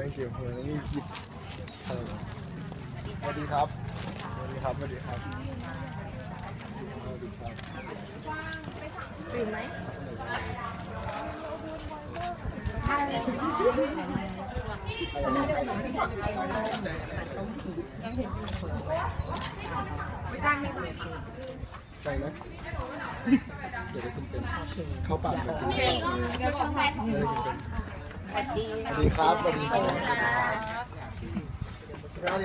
thank you เหมือนนี่หยิบสวัสดีครับสวัสดีครับ วัสดีครับสวัสดีครับตื่นไหมใจไหมเดี๋ยวจะกินเป็นข้าวเปล่าจะกินเป็นเดี๋ยวต้องแพ้เดี๋ยวจะกินเป็นสวัสดีสวัสดีครับสวัสดีครับ